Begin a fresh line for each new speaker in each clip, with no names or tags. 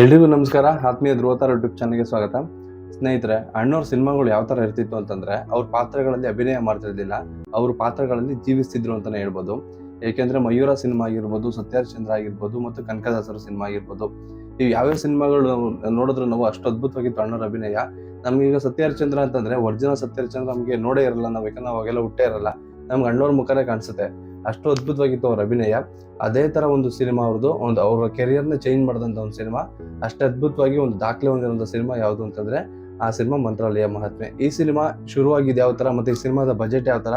ಎಲ್ರಿಗೂ ನಮಸ್ಕಾರ. ಆತ್ಮೀಯ ಧ್ರುವತಾರ ಯೂಟ್ಯೂಬ್ ಚಾನಲ್ಗೆ ಸ್ವಾಗತ. ಸ್ನೇಹಿತರೆ, ಅಣ್ಣವ್ರ ಸಿನಿಮಾಗಳು ಯಾವ ತರ ಇರ್ತಿತ್ತು ಅಂತಂದ್ರೆ, ಅವ್ರ ಪಾತ್ರಗಳಲ್ಲಿ ಅಭಿನಯ ಮಾಡ್ತಿರ್ಲಿಲ್ಲ ಅವ್ರ ಪಾತ್ರಗಳಲ್ಲಿ ಜೀವಿಸ್ತಿದ್ರು ಅಂತಾನೆ ಹೇಳ್ಬೋದು. ಏಕೆಂದ್ರೆ ಮಯೂರ ಸಿನಿಮಾ ಆಗಿರ್ಬೋದು ಸತ್ಯಹರಿಶ್ಚಂದ್ರ ಆಗಿರ್ಬೋದು ಮತ್ತು ಕನಕದಾಸರ ಸಿನಿಮಾ ಆಗಿರ್ಬೋದು. ಇವು ಯಾವ್ಯಾವ ಸಿನಿಮಾಗಳು ನೋಡಿದ್ರು ನಾವು ಅಷ್ಟು ಅದ್ಭುತವಾಗಿತ್ತು ಅಣ್ಣವ್ರ ಅಭಿನಯ. ನಮ್ಗೀಗ ಸತ್ಯಹರಿಶ್ಚಂದ್ರ ಅಂತಂದ್ರೆ, ಒರಿಜಿನಲ್ ಸತ್ಯಹರಿಶ್ಚಂದ್ರ ನಮಗೆ ನೋಡೇ ಇರಲ್ಲ. ನಾವು ಯಾಕಂದ್ರೆ ಅವಾಗೆಲ್ಲ ಹುಟ್ಟೇ ಇರಲ್ಲ. ನಮ್ಗೆ ಅಣ್ಣವ್ರ ಮುಖನೇ ಕಾಣಿಸುತ್ತೆ. ಅಷ್ಟು ಅದ್ಭುತವಾಗಿತ್ತು ಅವರ ಅಭಿನಯ. ಅದೇ ತರ ಒಂದು ಸಿನಿಮಾ ಅವ್ರದ್ದು ಒಂದು ಅವ್ರ ಕೆರಿಯರ್ನ ಚೇಂಜ್ ಮಾಡಿದಂತ ಒಂದು ಸಿನಿಮಾ. ಅಷ್ಟು ಅದ್ಭುತವಾಗಿ ಒಂದು ದಾಖಲೆ ಹೊಂದಿರುವಂಥ ಸಿನಿಮಾ ಯಾವುದು ಅಂತಂದ್ರೆ, ಆ ಸಿನಿಮಾ ಮಂತ್ರಾಲಯ ಮಹಾತ್ಮೆ. ಈ ಸಿನಿಮಾ ಶುರುವಾಗಿದ್ದು ಯಾವ ತರ, ಮತ್ತೆ ಈ ಸಿನಿಮಾದ ಬಜೆಟ್ ಯಾವ ತರ,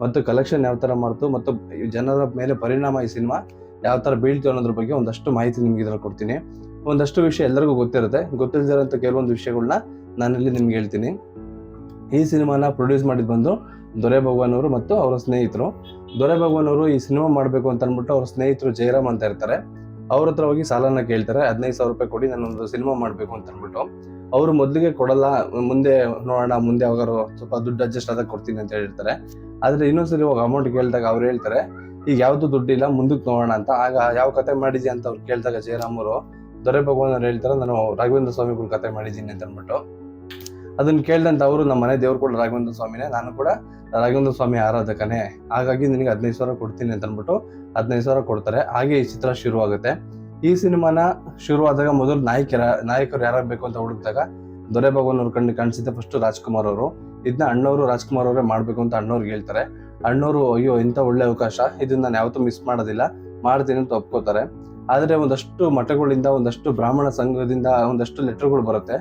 ಮತ್ತು ಕಲೆಕ್ಷನ್ ಯಾವ ತರ ಮಾಡ್ತು, ಮತ್ತು ಜನರ ಮೇಲೆ ಪರಿಣಾಮ ಈ ಸಿನಿಮಾ ಯಾವ ತರ ಬೀಳ್ತು ಅನ್ನೋದ್ರ ಬಗ್ಗೆ ಒಂದಷ್ಟು ಮಾಹಿತಿ ನಿಮ್ಗೆ ಇದರಲ್ಲಿ ಕೊಡ್ತೀನಿ. ಒಂದಷ್ಟು ವಿಷಯ ಎಲ್ಲರಿಗೂ ಗೊತ್ತಿರುತ್ತೆ. ಗೊತ್ತಿಲ್ಲದಿರೋಂಥ ಕೆಲವೊಂದು ವಿಷಯಗಳನ್ನ ನಾನಲ್ಲಿ ನಿಮ್ಗೆ ಹೇಳ್ತೀನಿ. ಈ ಸಿನಿಮಾನ ಪ್ರೊಡ್ಯೂಸ್ ಮಾಡಿದ್ ಬಂದು ದೊರೆ ಭಗವಾನ್ ಅವರು ಮತ್ತು ಅವರ ಸ್ನೇಹಿತರು. ದೊರೆ ಭಗವಾನ್ ಅವರು ಈ ಸಿನಿಮಾ ಮಾಡಬೇಕು ಅಂತ ಅಂದ್ಬಿಟ್ಟು ಅವ್ರ ಸ್ನೇಹಿತರು ಜಯರಾಮ್ ಅಂತ ಇರ್ತಾರೆ. ಅವ್ರ ಹತ್ರ ಹೋಗಿ ಸಾಲನ ಕೇಳ್ತಾರೆ. ಹದಿನೈದು ಸಾವಿರ ರೂಪಾಯಿ ಕೊಡಿ, ನಾನೊಂದು ಸಿನಿಮಾ ಮಾಡಬೇಕು ಅಂತ ಅಂದ್ಬಿಟ್ಟು. ಅವರು ಮೊದಲಿಗೆ ಕೊಡಲ್ಲ, ಮುಂದೆ ನೋಡೋಣ, ಮುಂದೆ ಯಾವಾಗಾರು ಸ್ವಲ್ಪ ದುಡ್ಡು ಅಡ್ಜಸ್ಟ್ ಆದಾಗ ಕೊಡ್ತೀನಿ ಅಂತ ಹೇಳಿರ್ತಾರೆ. ಆದರೆ ಇನ್ನೊಂದ್ಸರಿ ಹೋಗಿ ಅಮೌಂಟ್ ಕೇಳಿದಾಗ ಅವ್ರು ಹೇಳ್ತಾರೆ, ಈಗ ಯಾವ್ದು ದುಡ್ಡಿಲ್ಲ, ಮುಂದಕ್ಕೆ ನೋಡೋಣ ಅಂತ. ಆಗ ಯಾವ ಕತೆ ಮಾಡಿದ್ಯಾ ಅಂತ ಅವ್ರು ಕೇಳಿದಾಗ ಜಯರಾಮ್ ಅವರು ದೊರೆ ಭಗವಾನ್ ಅವ್ರು ಹೇಳ್ತಾರೆ, ನಾನು ರಾಘವೇಂದ್ರ ಸ್ವಾಮಿಗಳು ಕತೆ ಮಾಡಿದ್ದೀನಿ ಅಂತ ಅಂದ್ಬಿಟ್ಟು. ಅದನ್ನ ಕೇಳಿದಂತ ಅವರು ನಮ್ಮ ಮನೆ ದೇವ್ರು ಕೂಡ ರಾಘವೇಂದ್ರ ಸ್ವಾಮಿನೇ. ನಾನು ಕೂಡ ರಾಘವೇಂದ್ರ ಸ್ವಾಮಿ ಆರಾಧಕನೇ. ಹಾಗಾಗಿ ನಿನಗೆ ಹದಿನೈದು ಸಾವಿರ ಕೊಡ್ತೀನಿ ಅಂತ ಅಂದ್ಬಿಟ್ಟು ಹದಿನೈದು ಸಾವಿರ ಕೊಡ್ತಾರೆ. ಹಾಗೆ ಈ ಚಿತ್ರ ಶುರುವಾಗುತ್ತೆ. ಈ ಸಿನಿಮಾನ ಶುರುವಾದಾಗ ಮೊದಲು ನಾಯಕರ ನಾಯಕರು ಯಾರಾಗಬೇಕು ಅಂತ ಹುಡುಕಿದಾಗ ದೊರೆ ಭಗವನ್ ಅವ್ರ ಕಣ್ಣು ಕಾಣಿಸಿದ್ದೆ ಫಸ್ಟ್ ರಾಜ್ಕುಮಾರ್ ಅವರು. ಇದನ್ನ ಅಣ್ಣವರು ರಾಜ್ಕುಮಾರ್ ಅವರೇ ಮಾಡಬೇಕು ಅಂತ ಅಣ್ಣವ್ರಿಗೆ ಹೇಳ್ತಾರೆ. ಅಣ್ಣವರು, ಅಯ್ಯೋ, ಇಂಥ ಒಳ್ಳೆ ಅವಕಾಶ. ಇದನ್ನ ನಾನು ಯಾವತ್ತೂ ಮಿಸ್ ಮಾಡೋದಿಲ್ಲ. ಮಾಡ್ತೀನಿ ಅಂತ ಒಪ್ಕೋತಾರೆ. ಆದ್ರೆ ಒಂದಷ್ಟು ಮಠಗಳಿಂದ, ಒಂದಷ್ಟು ಬ್ರಾಹ್ಮಣ ಸಂಘದಿಂದ, ಒಂದಷ್ಟು ಲೆಟರ್ಗಳು ಬರುತ್ತೆ.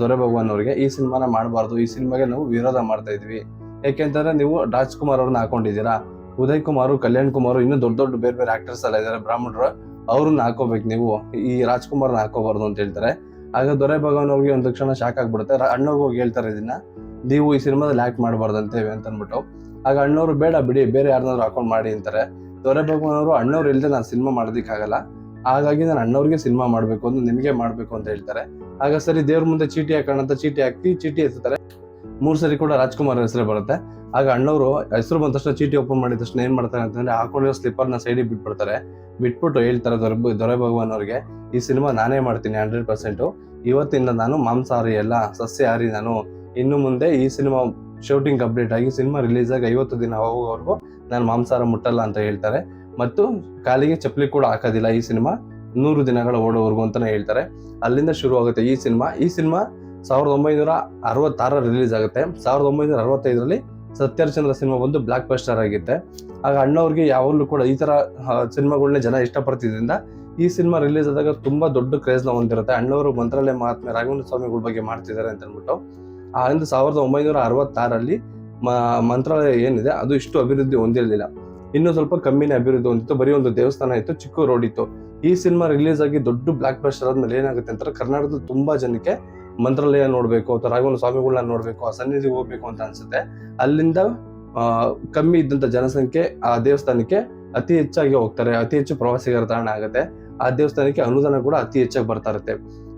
ದೊರೆ ಭಗವಾನ್ ಅವರಿಗೆ ಈ ಸಿನಿಮಾನ ಮಾಡಬಾರ್ದು. ಈ ಸಿನಿಮಾಗೆ ನಾವು ವಿರೋಧ ಮಾಡ್ತಾ ಇದ್ವಿ. ಯಾಕೆಂತಂದ್ರೆ ನೀವು ರಾಜ್ಕುಮಾರ್ ಅವ್ರನ್ನ ಹಾಕೊಂಡಿದ್ದೀರಾ? ಉದಯ್ ಕುಮಾರ್ ಕಲ್ಯಾಣ್ ಕುಮಾರ್ ಇನ್ನೂ ದೊಡ್ಡ ದೊಡ್ಡ ಬೇರೆ ಬೇರೆ ಆಕ್ಟರ್ಸ್ ಎಲ್ಲ ಇದಾರೆ ಬ್ರಾಹ್ಮಣರು ಅವ್ರನ್ನ ಹಾಕೋಬೇಕು ನೀವು. ಈ ರಾಜ್ಕುಮಾರ್ನ ಹಾಕೋಬಾರ್ದು ಅಂತ ಹೇಳ್ತಾರೆ. ಆಗ ದೊರೆ ಭಗವಾನ್ ಅವ್ರಿಗೆ ಒಂದು ಕ್ಷಣ ಶಾಕ್ ಆಗ್ಬಿಡುತ್ತೆ. ಅಣ್ಣವ್ರಿಗೆ ಹೋಗಿ ಹೇಳ್ತಾರೆ ಇದನ್ನ, ನೀವು ಈ ಸಿನಿಮಾದಲ್ಲಿ ಆಕ್ಟ್ ಮಾಡಬಾರ್ದಂತೇವೆ ಅಂತ ಅಂದ್ಬಿಟ್ಟು ಆಗ ಅಣ್ಣವ್ರು, ಬೇಡ ಬಿಡಿ, ಬೇರೆ ಯಾರನ್ನಾದ್ರು ಹಾಕೊಂಡ್ ಮಾಡಿ ಅಂತಾರೆ. ದೊರೆ ಭಗವಾನ್ ಅವರು ಅಣ್ಣವ್ರು ಇಲ್ಲದೆ ನಾನು ಸಿನಿಮಾ ಮಾಡೋದಕ್ಕಾಗಲ್ಲ. ಹಾಗಾಗಿ ನಾನು ಅಣ್ಣವ್ರಿಗೆ ಸಿನಿಮಾ ಮಾಡಬೇಕು ಅಂತ ನಿಮಗೆ ಮಾಡಬೇಕು ಅಂತ ಹೇಳ್ತಾರೆ. ಆಗ ಸರಿ ದೇವ್ರ ಮುಂದೆ ಚೀಟಿ ಹಾಕೋಣ ಅಂತ ಚೀಟಿ ಹಾಕಿ ಚೀಟಿ ಎತ್ತಾರೆ. ಮೂರು ಸರಿ ಕೂಡ ರಾಜ್ಕುಮಾರ್ ಹೆಸರೇ ಬರುತ್ತೆ. ಆಗ ಅಣ್ಣವರು ಹೆಸರು ಬಂದ ತಕ್ಷಣ ಚೀಟಿ ಓಪನ್ ಮಾಡಿದ ತಕ್ಷಣ ಏನು ಮಾಡ್ತಾರೆ ಅಂತಂದ್ರೆ ಹಾಕೊಂಡಿರೋ ಸ್ಲಿಪ್ಪರ್ನ ಸೈಡಿಗೆ ಬಿಟ್ಬಿಡ್ತಾರೆ. ಬಿಟ್ಬಿಟ್ಟು ಹೇಳ್ತಾರೆ ದೊರೆ ದೊರೆ ಭಗವಾನ್ ಅವ್ರಿಗೆ, ಈ ಸಿನಿಮಾ ನಾನೇ ಮಾಡ್ತೀನಿ ಹಂಡ್ರೆಡ್ ಪರ್ಸೆಂಟು ಇವತ್ತಿಂದ ನಾನು ಮಾಂಸಾಹಾರಿ ಅಲ್ಲ ಸಸ್ಯಹಾರಿ ನಾನು. ಇನ್ನು ಮುಂದೆ ಈ ಸಿನಿಮಾ ಶೂಟಿಂಗ್ ಕಂಪ್ಲೀಟ್ ಆಗಿ ಸಿನಿಮಾ ರಿಲೀಸ್ ಆಗಿ ಐವತ್ತು ದಿನ ಹೋಗೋವರೆಗೂ ನಾನು ಮಾಂಸಾಹಾರ ಮುಟ್ಟಲ್ಲ ಅಂತ ಹೇಳ್ತಾರೆ. ಮತ್ತು ಕಾಲಿಗೆ ಚಪ್ಪಲಿ ಕೂಡ ಹಾಕೋದಿಲ್ಲ ಈ ಸಿನಿಮಾ. ನೂರು ದಿನಗಳ ಓಡೋವರೆಗೂ ಅಂತಲೇ ಹೇಳ್ತಾರೆ. ಅಲ್ಲಿಂದ ಶುರು ಆಗುತ್ತೆ ಈ ಸಿನಿಮಾ. ಈ ಸಿನಿಮಾ ಸಾವಿರದ ಒಂಬೈನೂರ ಅರವತ್ತಾರ ರಿಲೀಸ್ ಆಗುತ್ತೆ. ಸಾವಿರದ ಒಂಬೈನೂರ ಅರವತ್ತೈದರಲ್ಲಿ ಸತ್ಯಹರಿಚಂದ್ರ ಸಿನಿಮಾ ಬಂದು ಬ್ಲಾಕ್ ಬಸ್ಟರ್ ಆಗಿತ್ತೆ ಆಗ ಅಣ್ಣವ್ರಿಗೆ ಯಾವಾಗಲೂ ಕೂಡ ಈ ಥರ ಸಿನಿಮಾಗಳನ್ನೇ ಜನ ಇಷ್ಟಪಡ್ತಿದ್ದರಿಂದ ಈ ಸಿನಿಮಾ ರಿಲೀಸ್ ಆದಾಗ ತುಂಬ ದೊಡ್ಡ ಕ್ರೇಜ್ನ ಹೊಂದಿರುತ್ತೆ. ಅಣ್ಣವರು ಮಂತ್ರಾಲಯ ಮಹಾತ್ಮೆ ರಾಘವೇಂದ್ರ ಸ್ವಾಮಿಗಳ ಬಗ್ಗೆ ಮಾಡ್ತಿದ್ದಾರೆ ಅಂತ ಅಂದ್ಬಿಟ್ಟು ಸಾವಿರದ ಒಂಬೈನೂರ ಅರವತ್ತಾರಲ್ಲಿ ಮಂತ್ರಾಲಯ ಏನಿದೆ, ಅದು ಇಷ್ಟು ಅಭಿವೃದ್ಧಿ ಹೊಂದಿರಲಿಲ್ಲ. ಇನ್ನು ಸ್ವಲ್ಪ ಕಮ್ಮಿನೇ ಅಭಿವೃದ್ಧಿ ಹೊಂದಿತ್ತು. ಬರೀ ಒಂದು ದೇವಸ್ಥಾನ ಇತ್ತು, ಚಿಕ್ಕ ರೋಡ್ ಇತ್ತು. ಈ ಸಿನಿಮಾ ರಿಲೀಸ್ ಆಗಿ ದೊಡ್ಡ ಬ್ಲಾಕ್ ಬಸ್ಟರ್ ಆದ್ಮೇಲೆ ಏನಾಗುತ್ತೆ ಅಂತಾರೆ, ಕರ್ನಾಟಕದ ತುಂಬಾ ಜನಕ್ಕೆ ಮಂತ್ರಾಲಯ ನೋಡಬೇಕು, ಅಥವಾ ರಾಘವನ ಸ್ವಾಮಿಗಳನ್ನ ನೋಡಬೇಕು, ಆ ಸನ್ನಿಧಿಗೆ ಹೋಗ್ಬೇಕು ಅಂತ ಅನ್ಸುತ್ತೆ. ಅಲ್ಲಿಂದ ಕಮ್ಮಿ ಇದ್ದಂತ ಜನಸಂಖ್ಯೆ ಆ ದೇವಸ್ಥಾನಕ್ಕೆ ಅತಿ ಹೆಚ್ಚಾಗಿ ಹೋಗ್ತಾರೆ. ಅತಿ ಹೆಚ್ಚು ಪ್ರವಾಸಿಗರ ತಾಣ ಆಗುತ್ತೆ. ಆ ದೇವಸ್ಥಾನಕ್ಕೆ ಅನುದಾನ ಕೂಡ ಅತಿ ಹೆಚ್ಚಾಗಿ ಬರ್ತಾ ಇರುತ್ತೆ.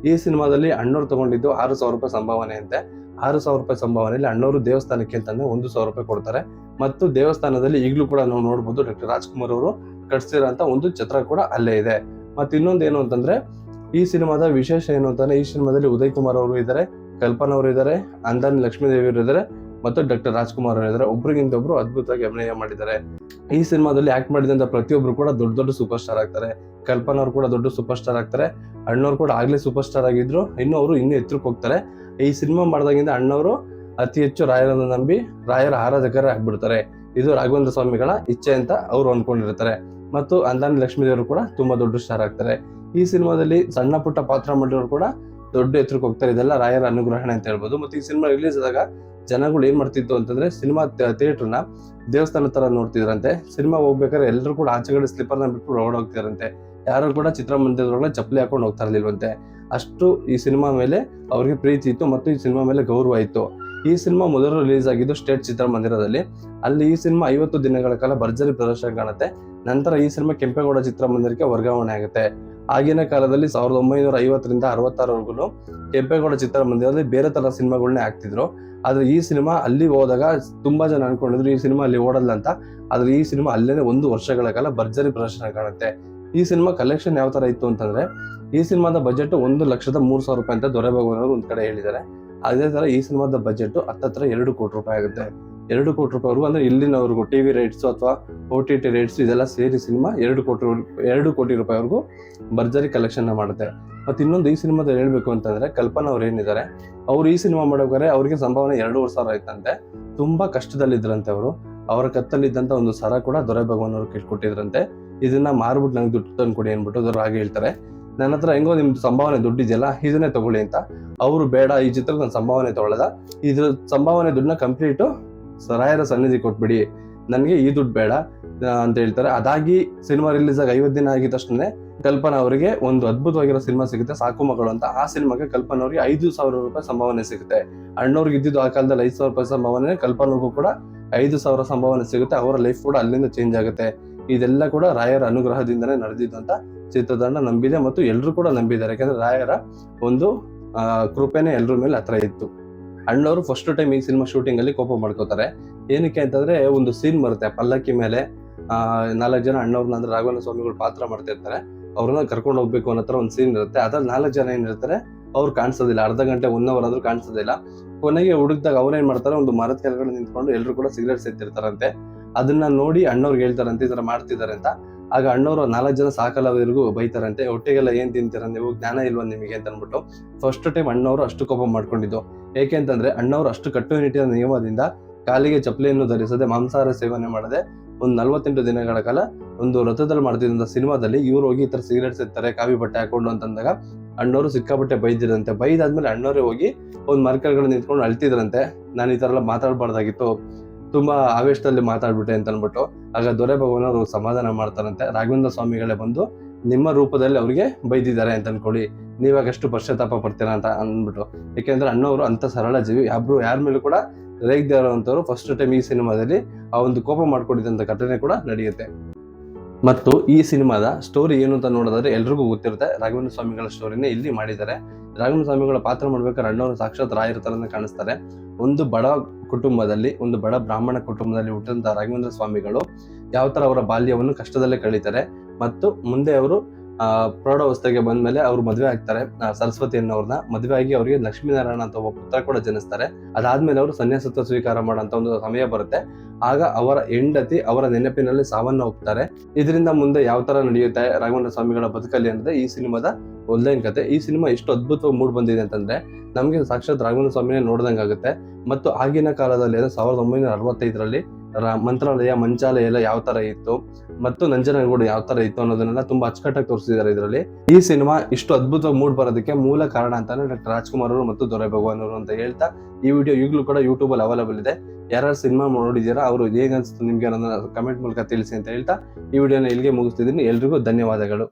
ಈ ಸಿನಿಮಾದಲ್ಲಿ ಅಣ್ಣವ್ರು ತಗೊಂಡಿದ್ದು ಆರು ಸಾವಿರ ರೂಪಾಯಿ ಸಂಭಾವನೆ ಅಂತೆ. ಆರು ಸಾವಿರ ರೂಪಾಯಿ ಸಂಭಾವನೆಯಲ್ಲಿ ಅಣ್ಣವರು ದೇವಸ್ಥಾನಕ್ಕೆ ಅಂತಂದ್ರೆ ಒಂದು ಸಾವಿರ ರೂಪಾಯಿ ಕೊಡ್ತಾರೆ. ಮತ್ತು ದೇವಸ್ಥಾನದಲ್ಲಿ ಈಗಲೂ ಕೂಡ ನಾವು ನೋಡ್ಬೋದು ಡಾಕ್ಟರ್ ರಾಜ್ಕುಮಾರ್ ಅವರು ಕಟ್ಸಿರೋಂಥ ಒಂದು ಚಿತ್ರ ಕೂಡ ಅಲ್ಲೇ ಇದೆ. ಮತ್ತು ಇನ್ನೊಂದು ಏನು ಅಂತಂದ್ರೆ, ಈ ಸಿನಿಮಾದ ವಿಶೇಷ ಏನು ಅಂತಂದ್ರೆ, ಈ ಸಿನಿಮಾದಲ್ಲಿ ಉದಯ್ ಕುಮಾರ್ ಅವರು ಇದ್ದಾರೆ, ಕಲ್ಪನಾ ಅವರು ಇದ್ದಾರೆ, ಅಂದಾನಿ ಲಕ್ಷ್ಮೀದೇವಿ ಅವರು ಇದ್ದಾರೆ, ಮತ್ತು ಡಾಕ್ಟರ್ ರಾಜ್ಕುಮಾರ್ ಅವರು ಇದ್ದಾರೆ. ಒಬ್ರಿಗಿಂತ ಒಬ್ರು ಅದ್ಭುತವಾಗಿ ಅಭಿನಯ ಮಾಡಿದ್ದಾರೆ. ಈ ಸಿನಿಮಾದಲ್ಲಿ ಆಕ್ಟ್ ಮಾಡಿದಂತ ಪ್ರತಿಯೊಬ್ರು ಕೂಡ ದೊಡ್ಡ ದೊಡ್ಡ ಸೂಪರ್ ಸ್ಟಾರ್ ಆಗ್ತಾರೆ. ಕಲ್ಪನಾ ಅವರು ಕೂಡ ದೊಡ್ಡ ಸೂಪರ್ ಸ್ಟಾರ್ ಆಗ್ತಾರೆ. ಅಣ್ಣವ್ರು ಕೂಡ ಆಗ್ಲೇ ಸೂಪರ್ ಸ್ಟಾರ್ ಆಗಿದ್ರು. ಇನ್ನು ಅವರು ಇನ್ನೂ ಎತ್ತರಕ್ಕೆ ಹೋಗ್ತಾರೆ. ಈ ಸಿನಿಮಾ ಮಾಡಿದಾಗಿಂದ ಅಣ್ಣವರು ಅತಿ ಹೆಚ್ಚು ರಾಯರನ್ನು ನಂಬಿ ರಾಯರ ಆರಾಧಕರೇ ಆಗ್ಬಿಡ್ತಾರೆ. ಇದು ರಾಘವೇಂದ್ರ ಸ್ವಾಮಿಗಳ ಇಚ್ಛೆ ಅಂತ ಅವರು ಅಂದ್ಕೊಂಡಿರ್ತಾರೆ ಮತ್ತು ಅಂದಾನಿ ಲಕ್ಷ್ಮೀದೇವರು ಕೂಡ ತುಂಬಾ ದೊಡ್ಡ ಸ್ಟಾರ್ ಆಗ್ತಾರೆ. ಈ ಸಿನಿಮಾದಲ್ಲಿ ಸಣ್ಣ ಪುಟ್ಟ ಪಾತ್ರ ಮಾಡಿರೋರು ಕೂಡ ದೊಡ್ಡ ಎತ್ತರಕ್ಕೆ ಹೋಗ್ತಾರೆ. ಇದೆಲ್ಲ ರಾಯರ ಅನುಗ್ರಹಣೆ ಅಂತ ಹೇಳ್ಬೋದು. ಮತ್ತು ಈ ಸಿನಿಮಾ ರಿಲೀಸ್ ಆದಾಗ ಜನಗಳು ಏನ್ ಮಾಡ್ತಿತ್ತು ಅಂತಂದ್ರೆ ಸಿನಿಮಾ ಥಿಯೇಟರ್ನ ದೇವಸ್ಥಾನ ತರ ನೋಡ್ತಿದ್ರಂತೆ. ಸಿನಿಮಾ ಹೋಗ್ಬೇಕಾದ್ರೆ ಎಲ್ಲರೂ ಕೂಡ ಆಚೆಗಡೆ ಸ್ಲಿಪ್ಪರ್ ಬಿಟ್ಟು ಬಿಟ್ಬಿಟ್ಟು ಓಡ್ ಹೋಗ್ತಿರಂತೆ ಯಾರು ಕೂಡ ಚಿತ್ರಮಂದಿರದೊಳಗೆ ಚಪ್ಪಲಿ ಹಾಕೊಂಡು ಹೋಗ್ತಾ ಇರ್ಲಿಲ್ವಂತೆ. ಅಷ್ಟು ಈ ಸಿನಿಮಾ ಮೇಲೆ ಅವ್ರಿಗೆ ಪ್ರೀತಿ ಇತ್ತು ಮತ್ತು ಈ ಸಿನಿಮಾ ಮೇಲೆ ಗೌರವ ಇತ್ತು. ಈ ಸಿನಿಮಾ ಮೊದಲು ರಿಲೀಸ್ ಆಗಿದ್ದು ಸ್ಟೇಟ್ ಚಿತ್ರಮಂದಿರದಲ್ಲಿ. ಅಲ್ಲಿ ಈ ಸಿನಿಮಾ ಐವತ್ತು ದಿನಗಳ ಕಾಲ ಭರ್ಜರಿ ಪ್ರದರ್ಶನ ಕಾಣುತ್ತೆ. ನಂತರ ಈ ಸಿನಿಮಾ ಕೆಂಪೇಗೌಡ ಚಿತ್ರಮಂದಿರಕ್ಕೆ ವರ್ಗಾವಣೆ ಆಗುತ್ತೆ. ಆಗಿನ ಕಾಲದಲ್ಲಿ ಸಾವಿರದ ಒಂಬೈನೂರ ಐವತ್ತರಿಂದ ಅರವತ್ತಾರವರೆಗೂ ಕೆಂಪೇಗೌಡ ಚಿತ್ರಮಂದಿರದಲ್ಲಿ ಬೇರೆ ತರ ಸಿನಿಮಾಗಳನ್ನೇ ಹಾಕ್ತಿದ್ರು ಆದ್ರೆ ಈ ಸಿನಿಮಾ ಅಲ್ಲಿ ಹೋದಾಗ ತುಂಬಾ ಜನ ಅನ್ಕೊಂಡಿದ್ರು, ಈ ಸಿನಿಮಾ ಅಲ್ಲಿ ಓಡಲ್ಲ ಅಂತ. ಆದ್ರೆ ಈ ಸಿನಿಮಾ ಅಲ್ಲೇ ಒಂದು ವರ್ಷಗಳ ಕಾಲ ಭರ್ಜರಿ ಪ್ರದರ್ಶನ ಕಾಣುತ್ತೆ. ಈ ಸಿನಿಮಾ ಕಲೆಕ್ಷನ್ ಯಾವ ತರ ಇತ್ತು ಅಂತಂದ್ರೆ, ಈ ಸಿನಿಮಾದ ಬಜೆಟ್ ಒಂದು ಲಕ್ಷದ ಮೂರು ಸಾವಿರ ರೂಪಾಯಿ ಅಂತ ದೊರೆ ಅವರು ಒಂದ್ ಕಡೆ ಹೇಳಿದ್ದಾರೆ. ಅದೇ ತರ ಈ ಸಿನಿಮಾದ ಬಜೆಟ್ ಹತ್ತತ್ರ ಎರಡು ಕೋಟಿ ರೂಪಾಯಿ ಆಗುತ್ತೆ. ಎರಡು ಕೋಟಿ ರೂಪಾಯಿವರೆಗೂ ಅಂದ್ರೆ ಟಿ ಟಿವಿ ರೇಟ್ಸ್ ಅಥವಾ ಒ ಟಿ ಟಿ ರೇಟ್ಸ್ ಇದೆಲ್ಲ ಸೇರಿ ಸಿನಿಮಾ ಎರಡು ಕೋಟಿ ಎರಡು ಕೋಟಿ ರೂಪಾಯಿವರೆಗೂ ಭರ್ಜರಿ ಕಲೆಕ್ಷನ್ ಮಾಡುತ್ತೆ. ಮತ್ತೆ ಇನ್ನೊಂದು ಈ ಸಿನಿಮಾದಲ್ಲಿ ಹೇಳ್ಬೇಕು ಅಂತಂದ್ರೆ ಕಲ್ಪನಾ ಅವ್ರು ಏನಿದ್ದಾರೆ, ಅವ್ರು ಈ ಸಿನಿಮಾ ಮಾಡೋಕಾರೆ ಅವ್ರಿಗೆ ಸಂಭಾವನೆ ಎರಡೂವರೆ ಸಾವಿರ ಆಯ್ತಂತೆ. ತುಂಬಾ ಕಷ್ಟದಲ್ಲಿದ್ರಂತೆ ಅವರು. ಅವರ ಕತ್ತಲ್ಲಿದ್ದಂತ ಒಂದು ಸರ ಕೂಡ ದೊರೆ ಭಗವಾನ್ ಅವರು ಕಿಟ್ಕೊಟ್ಟಿದ್ರಂತೆ ಇದನ್ನ ಮಾರ್ಬಿಟ್ಟು ನಂಗೆ ದುಡ್ಡು ತಂದು ಕೊಡಿ ಅನ್ಬಿಟ್ಟು ಅದ್ರ ಹಾಗೆ ಹೇಳ್ತಾರೆ. ನನ್ನ ಹತ್ರ ಹೆಂಗೋ ನಿಮ್ದು ಸಂಭಾವನೆ ದುಡ್ಡಿದೆಯಲ್ಲ ಇದನ್ನೇ ತಗೊಳ್ಳಿ ಅಂತ. ಅವರು ಬೇಡ, ಈ ಚಿತ್ರದ ನನ್ನ ಸಂಭಾವನೆ ತಗೊಳ್ಳದ. ಇದ್ರ ಸಂಭಾವನೆ ದುಡ್ಡನ್ನ ಕಂಪ್ಲೀಟು ರಾಯರ ಸನ್ನಿಧಿ ಕೊಟ್ಬಿಡಿ. ನನಗೆ ಈ ದುಡ್ಡು ಬೇಡ ಅಂತ ಹೇಳ್ತಾರೆ. ಅದಾಗಿ ಸಿನಿಮಾ ರಿಲೀಸ್ ಆಗಿ ಐವತ್ತು ದಿನ ಆಗಿದ ತಕ್ಷಣ ಕಲ್ಪನಾ ಅವರಿಗೆ ಒಂದು ಅದ್ಭುತವಾಗಿರೋ ಸಿನಿಮಾ ಸಿಗುತ್ತೆ, ಸಾಕು ಮಗಳು ಅಂತ. ಆ ಸಿನಿಮಾಗೆ ಕಲ್ಪನಾ ಅವರಿಗೆ ಐದು ಸಾವಿರ ರೂಪಾಯಿ ಸಂಭಾವನೆ ಸಿಗುತ್ತೆ. ಅಣ್ಣವ್ರಿಗೆ ಇದ್ದಿದ್ದು ಆ ಕಾಲದಲ್ಲಿ ಐದು ಸಾವಿರ ರೂಪಾಯಿ ಸಂಭಾವನೆ ಕಲ್ಪನಾಗೂ ಕೂಡ ಐದು ಸಾವಿರ ಸಂಭಾವನೆ ಸಿಗುತ್ತೆ. ಅವರ ಲೈಫ್ ಕೂಡ ಅಲ್ಲಿಂದ ಚೇಂಜ್ ಆಗುತ್ತೆ. ಇದೆಲ್ಲ ಕೂಡ ರಾಯರ ಅನುಗ್ರಹದಿಂದನೇ ನಡೆದಿದ್ದು ಅಂತ ಚಿತ್ರತಂಡ ನಂಬಿದೆ ಮತ್ತು ಎಲ್ಲರೂ ಕೂಡ ನಂಬಿದ್ದಾರೆ. ಯಾಕಂದ್ರೆ ರಾಯರ ಒಂದು ಕೃಪೆನೇ ಎಲ್ಲರ ಮೇಲೆ ಹತ್ರ ಇತ್ತು. ಅಣ್ಣವರು ಫಸ್ಟ್ ಟೈಮ್ ಈ ಸಿನಿಮಾ ಶೂಟಿಂಗ್ ಅಲ್ಲಿ ಕೋಪ ಮಾಡ್ಕೋತಾರೆ. ಏನಕ್ಕೆ ಅಂತಂದ್ರೆ ಒಂದು ಸೀನ್ ಬರುತ್ತೆ, ಪಲ್ಲಕ್ಕಿ ಮೇಲೆ, ಆ, ನಾಲ್ಕು ಜನ ಅಣ್ಣವ್ರನ್ನ ಅಂದ್ರೆ ರಾಘವೇಂದ್ರ ಸ್ವಾಮಿಗಳು ಪಾತ್ರ ಮಾಡ್ತಿರ್ತಾರೆ. ಅವ್ರನ್ನ ಕರ್ಕೊಂಡು ಹೋಗ್ಬೇಕು ಅನ್ನೋ ಒಂದು ಸೀನ್ ಇರುತ್ತೆ. ಅದ್ರಲ್ಲಿ ನಾಲ್ಕು ಜನ ಏನಿರ್ತಾರೆ ಅವ್ರು ಕಾಣಿಸೋದಿಲ್ಲ. ಅರ್ಧ ಗಂಟೆ ಒನ್ ಅವರ್ ಆದ್ರೂ ಕಾಣಿಸೋದಿಲ್ಲ. ಕೊನೆಗೆ ಹುಡುಕ್ದಾಗ ಅವ್ರೇನ್ ಮಾಡ್ತಾರೆ, ಒಂದು ಮರದ ಕೆಳಗಡೆ ನಿಂತ್ಕೊಂಡು ಎಲ್ಲರೂ ಕೂಡ ಸಿಗರೇಟ್ ಸೇರ್ತಿರ್ತಾರಂತೆ ಅದನ್ನ ನೋಡಿ ಅಣ್ಣವ್ರಿಗೆ ಹೇಳ್ತಾರಂತೆ, ಈ ತರ ಮಾಡ್ತಿದ್ದಾರೆ ಅಂತ. ಆಗ ಅಣ್ಣವರು ನಾಲ್ಕು ಜನ ಸಾಕಲ್ಲವರಿಗೂ ಬೈತಾರಂತೆ, ಹೊಟ್ಟೆಗೆಲ್ಲ ಏನ್ ತಿಂತೀರ ನೀವು? ಜ್ಞಾನ ಇಲ್ವಾ ನಿಮಗೆ? ಅಂತ ಅಂದ್ಬಿಟ್ಟು ಫಸ್ಟ್ ಟೈಮ್ ಅಣ್ಣವರು ಅಷ್ಟು ಕೋಪ ಮಾಡ್ಕೊಂಡಿದ್ದು. ಏಕೆ ಅಂತಂದ್ರೆ ಅಣ್ಣವರು ಅಷ್ಟು ಕಟ್ಟುನಿಟ್ಟಿನ ನಿಯಮದಿಂದ ಕಾಲಿಗೆ ಚಪ್ಪಲಿಯನ್ನು ಧರಿಸದೆ ಮಾಂಸಾಹಾರ ಸೇವನೆ ಮಾಡದೆ ಒಂದು ನಲವತ್ತೆಂಟು ದಿನಗಳ ಕಾಲ ಒಂದು ರಥದಲ್ಲಿ ಮಾಡ್ತಿದ್ದಂತ ಸಿನಿಮಾದಲ್ಲಿ ಇವ್ರು ಹೋಗಿ ಈ ತರ ಸಿಗರೇಟ್ ಇರ್ತಾರೆ ಕಾವಿ ಬಟ್ಟೆ ಹಾಕೊಂಡು ಅಂತಂದಾಗ ಅಣ್ಣವರು ಸಿಕ್ಕಾಪಟ್ಟೆ ಬೈದಿರಂತೆ ಬೈದಾದ್ಮೇಲೆ ಅಣ್ಣವರೇ ಹೋಗಿ ಒಂದು ಮರ್ಕಲ್ಗಳು ನಿಂತ್ಕೊಂಡು ಅಳ್ತಿದ್ರಂತೆ. ನಾನು ಈ ಥರ ಎಲ್ಲ ಮಾತಾಡಬಾರ್ದಾಗಿತ್ತು. ತುಂಬಾ ಆವೇಶದಲ್ಲಿ ಮಾತಾಡ್ಬಿಟ್ಟೆ ಅಂತ ಅನ್ಬಿಟ್ಟು ಆಗ ದೊರೆ ಭಗವಾನ್ ಅವರು ಸಮಾಧಾನ ಮಾಡ್ತಾರಂತೆ. ರಾಘವೇಂದ್ರ ಸ್ವಾಮಿಗಳೇ ಬಂದು ನಿಮ್ಮ ರೂಪದಲ್ಲಿ ಅವರಿಗೆ ಬೈದಿದ್ದಾರೆ ಅಂತ ಅನ್ಕೊಳ್ಳಿ ನೀವಾಗ ಎಷ್ಟು ಪಶ್ಚಾತ್ತಾಪ ಪಡ್ತೀರಾ ಅಂತ ಅಂದ್ಬಿಟ್ಟು ಯಾಕೆಂದ್ರೆ ಅಣ್ಣವರು ಅಂತ ಸರಳ ಜೀವಿ. ಯಾಬ್ರು ಯಾರ ಮೇಲೂ ಕೂಡ ರೇಗ್ದೇ ಇರುವಂತವ್ರು ಫಸ್ಟ್ ಟೈಮ್ ಈ ಸಿನಿಮಾದಲ್ಲಿ ಆ ಒಂದು ಕೋಪ ಮಾಡ್ಕೊಂಡಿದ್ದಂತ ಘಟನೆ ಕೂಡ ನಡೆಯುತ್ತೆ. ಮತ್ತು ಈ ಸಿನಿಮಾದ ಸ್ಟೋರಿ ಏನು ಅಂತ ನೋಡೋದಾದ್ರೆ ಎಲ್ರಿಗೂ ಗೊತ್ತಿರುತ್ತೆ. ರಾಘವೇಂದ್ರ ಸ್ವಾಮಿಗಳ ಸ್ಟೋರಿನೇ ಇಲ್ಲಿ ಮಾಡಿದ್ದಾರೆ. ರಾಘವೇಂದ್ರ ಸ್ವಾಮಿಗಳ ಪಾತ್ರ ಮಾಡ್ಬೇಕಾದ್ರೆ ಅಣ್ಣವರು ಸಾಕ್ಷಾತ್ ರಾಯರ ತರನೇ ಕಾಣಿಸ್ತಾರೆ. ಒಂದು ಬಡ ಕುಟುಂಬದಲ್ಲಿ, ಒಂದು ಬಡ ಬ್ರಾಹ್ಮಣ ಕುಟುಂಬದಲ್ಲಿ ಹುಟ್ಟಿದಂಥ ರಾಘವೇಂದ್ರ ಸ್ವಾಮಿಗಳು ಯಾವ ಥರ ಅವರ ಬಾಲ್ಯವನ್ನು ಕಷ್ಟದಲ್ಲೇ ಕಳೀತಾರೆ. ಮತ್ತು ಮುಂದೆ ಅವರು ಪ್ರೌಢಾವಸ್ಥೆಗೆ ಬಂದ್ಮೇಲೆ ಅವ್ರು ಮದುವೆ ಆಗ್ತಾರೆ. ಸರಸ್ವತಿ ಅನ್ನೋರ್ನ ಮದುವೆ ಆಗಿ ಅವರಿಗೆ ಲಕ್ಷ್ಮೀನಾರಾಯಣ ಅಂತ ಒಬ್ಬ ಪುತ್ರ ಕೂಡ ಜನಿಸ್ತಾರೆ. ಅದಾದ್ಮೇಲೆ ಅವರು ಸನ್ಯಾಸತ್ವ ಸ್ವೀಕಾರ ಮಾಡೋಂತ ಒಂದು ಸಮಯ ಬರುತ್ತೆ. ಆಗ ಅವರ ಹೆಂಡತಿ ಅವರ ನೆನಪಿನಲ್ಲಿ ಸಾವನ್ನ ಒಪ್ತಾರೆ. ಇದರಿಂದ ಮುಂದೆ ಯಾವ ತರ ನಡೆಯುತ್ತೆ? ರಾಘವೇಂದ್ರ ಸ್ವಾಮಿಗಳ ಬದುಕಲ್ಲಿ ಅಂದ್ರೆ ಈ ಸಿನಿಮಾದ ಒಂದೇನ್ ಕತೆ. ಈ ಸಿನಿಮಾ ಎಷ್ಟು ಅದ್ಭುತವಾಗಿ ಮೂಡ್ ಬಂದಿದೆ ಅಂತಂದ್ರೆ ನಮಗೆ ಸಾಕ್ಷಾತ್ ರಾಘವೇಂದ್ರ ಸ್ವಾಮಿನೇ ನೋಡ್ದಂಗಾಗುತ್ತೆ. ಮತ್ತು ಆಗಿನ ಕಾಲದಲ್ಲಿ ಅಂದ್ರೆ ಸಾವಿರದ ಒಂಬೈನೂರ ಅರವತ್ತೈದರಲ್ಲಿ ರಾ- ಮಂತ್ರಾಲಯ, ಮಂಚಾಲಯ ಎಲ್ಲ ಯಾವ ತರ ಇತ್ತು? ಮತ್ತು ನಂಜನಗೂಡು ಯಾವ ತರ ಇತ್ತು ಅನ್ನೋದನ್ನೆಲ್ಲ ತುಂಬಾ ಅಚ್ಚುಕಟ್ಟಾಗಿ ತೋರಿಸಿದ್ದಾರೆ ಇದರಲ್ಲಿ. ಈ ಸಿನಿಮಾ ಇಷ್ಟು ಅದ್ಭುತವಾಗಿ ಮೂಡ್ ಬರೋದಕ್ಕೆ ಮೂಲ ಕಾರಣ ಅಂತಾನೆ ಡಾಕ್ಟರ್ ರಾಜ್ಕುಮಾರ್ ಅವರು ಮತ್ತು ದೊರೆ ಭಗವಾನ್ ಅವರು ಅಂತ ಹೇಳ್ತಾ ಈ ವಿಡಿಯೋ ಈಗಲೂ ಕೂಡ ಯೂಟ್ಯೂಬ್ ಅಲ್ಲಿ ಅವೈಲೇಬಲ್ ಇದೆ. ಯಾರು ಸಿನಿಮಾ ನೋಡಿದ್ದೀರಾ, ಅವರು ಹೇಗೆ ಅನ್ಸುತ್ತೆ ನಿಮ್ಗೆ ಅನ್ನೋದನ್ನ ಕಮೆಂಟ್ ಮೂಲಕ ತಿಳಿಸಿ ಅಂತ ಹೇಳ್ತಾ ಈ ವಿಡಿಯೋನ ಇಲ್ಲಿಗೆ ಮುಗಿಸ್ತಿದ್ದೀನಿ. ಎಲ್ರಿಗೂ ಧನ್ಯವಾದಗಳು.